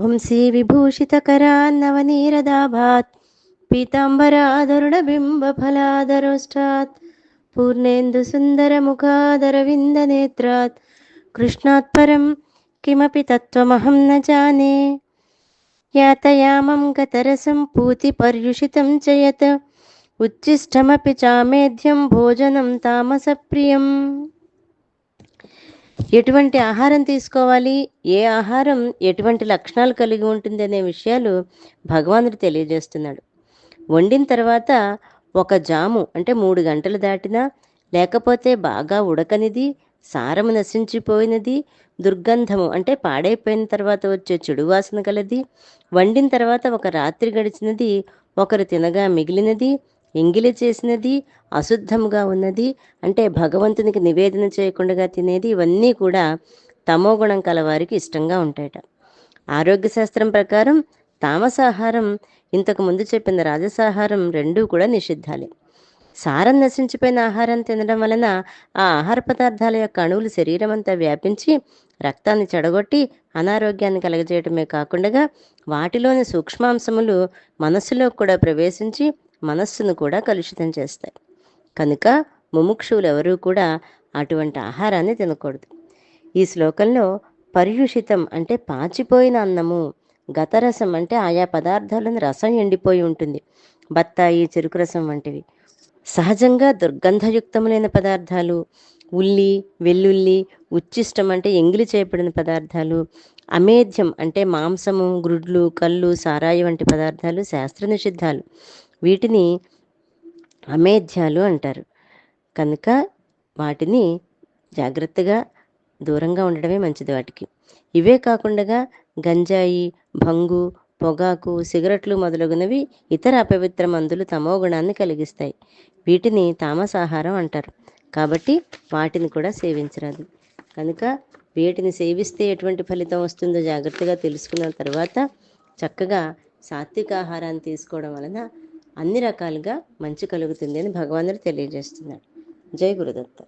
వంశీ విభూషితకరా విభూషితకరాన్నవనీరదాభాత్ పీతాంబరాధరుణబింబఫలాదరోష్టాత్ పూర్ణేందు సుందరముఖాదరవిन्दనేత్రాత్ కృష్ణాత్ పరం కిమపి తత్వమహం న జానే. యాతయామం గతరసం పూతిపర్యుషితం చ యత్ ఉచ్ఛిష్టమపి చామేధ్యం భోజనం తామసప్రియం. ఎటువంటి ఆహారం తీసుకోవాలి? ఏ ఆహారం ఎటువంటి లక్షణాలు కలిగి ఉంటుంది అనే విషయాలు భగవానుడు తెలియజేస్తున్నాడు. వండిన తర్వాత ఒక జాము అంటే మూడు గంటలు దాటినా లేకపోతే బాగా ఉడకనిది సారము నశించిపోయినది దుర్గంధము అంటే పాడైపోయిన తర్వాత వచ్చే చెడు వాసన కలది వండిన తర్వాత ఒక రాత్రి గడిచినది ఒకరు తినగా మిగిలినది ఎంగిలి చేసినది అశుద్ధముగా ఉన్నది అంటే భగవంతునికి నివేదన చేయకుండా తినేది ఇవన్నీ కూడా తమో గుణం కలవారికి ఇష్టంగా ఉంటాయట. ఆరోగ్య శాస్త్రం ప్రకారం తామసాహారం ఇంతకు ముందు చెప్పిన రాజసాహారం రెండూ కూడా నిషిద్ధాలే. సారం నశించిపోయిన ఆహారం తినడం వలన ఆ ఆహార పదార్థాల యొక్క అణువులు శరీరం అంతా వ్యాపించి రక్తాన్ని చెడగొట్టి అనారోగ్యాన్ని కలగజేయటమే కాకుండా వాటిలోని సూక్ష్మాంశములు మనస్సులో కూడా ప్రవేశించి మనస్సును కూడా కలుషితం చేస్తాయి. కనుక ముముక్షువులు ఎవరూ కూడా అటువంటి ఆహారాన్ని తినకూడదు. ఈ శ్లోకంలో పర్యుషితం అంటే పాచిపోయిన అన్నము గతరసం అంటే ఆయా పదార్థాలను రసం ఎండిపోయి ఉంటుంది. బత్తాయి చెరుకు రసం వంటివి. సహజంగా దుర్గంధయుక్తములైన పదార్థాలు ఉల్లి వెల్లుల్లి ఉచ్చిష్టం అంటే ఎంగిలి చేయబడిన పదార్థాలు అమేధ్యం అంటే మాంసము గ్రుడ్లు కళ్ళు సారాయి వంటి పదార్థాలు శాస్త్ర నిషిద్ధాలు వీటిని అమేధ్యాలు అంటారు. కనుక వాటిని జాగ్రత్తగా దూరంగా ఉండడమే మంచిది వాటికి. ఇవే కాకుండా గంజాయి భంగు పొగాకు సిగరెట్లు మొదలగునవి ఇతర అపవిత్ర మందులు తమో గుణాన్ని కలిగిస్తాయి. వీటిని తామసాహారం అంటారు. కాబట్టి వాటిని కూడా సేవించరాదు. కనుక వీటిని సేవిస్తే ఎటువంటి ఫలితం వస్తుందో జాగ్రత్తగా తెలుసుకున్న తర్వాత చక్కగా సాత్విక ఆహారాన్ని తీసుకోవడం వలన అన్ని రకాలుగా మంచి కలుగుతుంది అని భగవానుడు తెలియజేస్తున్నాడు. జై గురుదత్త.